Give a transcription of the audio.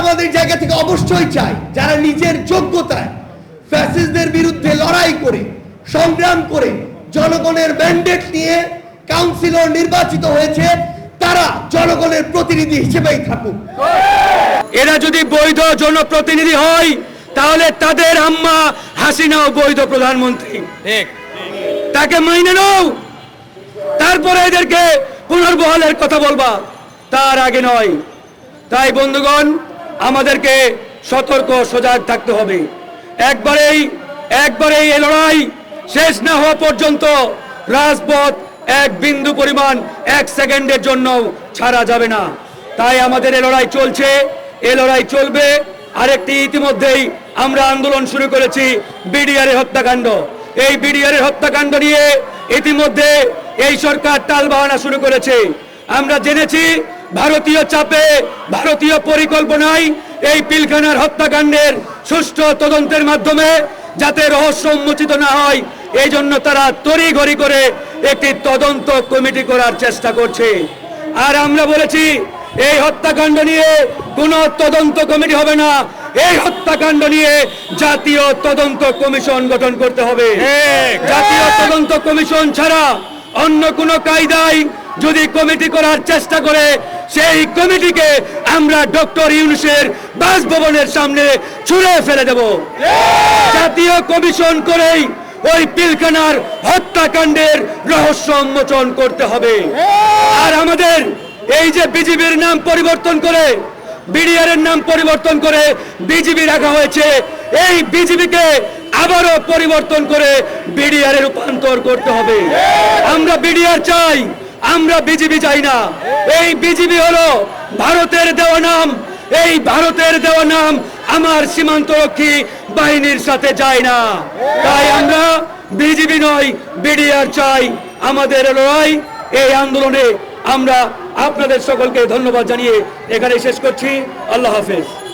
আমাদের জায়গা থেকে অবশ্যই চাই যারা নিজের যোগ্যতায় ফ্যাসিস্টদের বিরুদ্ধে লড়াই করে সংগ্রাম করে জনগণের ম্যান্ডেট নিয়ে কাউন্সিলর নির্বাচিত হয়েছে তারা জনগণের প্রতিনিধি হিসেবেই থাকুক। এরা যদি বৈধ জনপ্রতিনিধি হয় তাহলে তাদের আম্মা হাসিনাও বৈধ প্রধানমন্ত্রী। তাকে মাইনে নাও। তারপরে এদেরকে পুনর্বহালের কথা বলবা। তার আগে নয়। তাই বন্ধুগণ আমাদেরকে সতর্ক সজাগ থাকতে হবে। একবারেই একবারেই এই লড়াই শেষ না হওয়া পর্যন্ত রাজপথ এক বিন্দু পরিমাণ এক সেকেন্ডের জন্য ছাড়া যাবে না। তাই আমাদের এ লড়াই চলছে এ লড়াই চলবে। আরেকটি ইতিমধ্যেই আমরা আন্দোলন শুরু করেছি বিডিআর হত্যাকাণ্ড। এই বিডিআর হত্যাকাণ্ড নিয়ে ইতিমধ্যে এই সরকার টালবাহানা শুরু করেছে। আমরা জেনেছি ভারতীয় চাপে ভারতীয় পরিকল্পনায় এই পিলখানার হত্যাকাণ্ডের সুষ্ঠু তদন্তের মাধ্যমে যাতে রহস্য উন্মোচিত না হয় এই জন্য তারা তড়িঘড়ি করে একটি তদন্ত কমিটি করার চেষ্টা করছে। আর আমরা বলেছি এই হত্যাকাণ্ড নিয়ে কোনো তদন্ত কমিটি হবে না এই হত্যাকাণ্ড নিয়ে জাতীয় তদন্ত কমিশন গঠন করতে হবে। জাতীয় তদন্ত কমিশন ছাড়া অন্য কোনো কায়দায় যদি কমিটি করার চেষ্টা করে, সেই কমিটিকে আমরা ডক্টর ইউনুসের বাসভবনের সামনে ছুঁড়ে ফেলে দেব। জাতীয় কমিশন করেই ওই পিলখানার হত্যাকাণ্ডের রহস্য উন্মোচন করতে হবে। আর আমাদের এই যে বিজিবির নাম পরিবর্তন করে বিডিআর এর নাম পরিবর্তন করে বিজিবি রাখা হয়েছে, এই বিজিবিকে আবারও পরিবর্তন করে বিডিআর রূপান্তর করতে হবে। আমরা বিডিআর চাই। আমরা বিজিবি চাই না। এই বিজিবি হলো ভারতের দেওয়া নাম। এই ভারতের দেওয়া নাম আমার সীমান্তরক্ষী বাহিনীর সাথে যায় না। তাই আমরা বিজিবি নয়, বিডিআর চাই। আমাদের লড়াই, এই আন্দোলনে আমরা আপনাদের সকলকে ধন্যবাদ জানিয়ে এখানে শেষ করছি। আল্লাহ হাফেজ।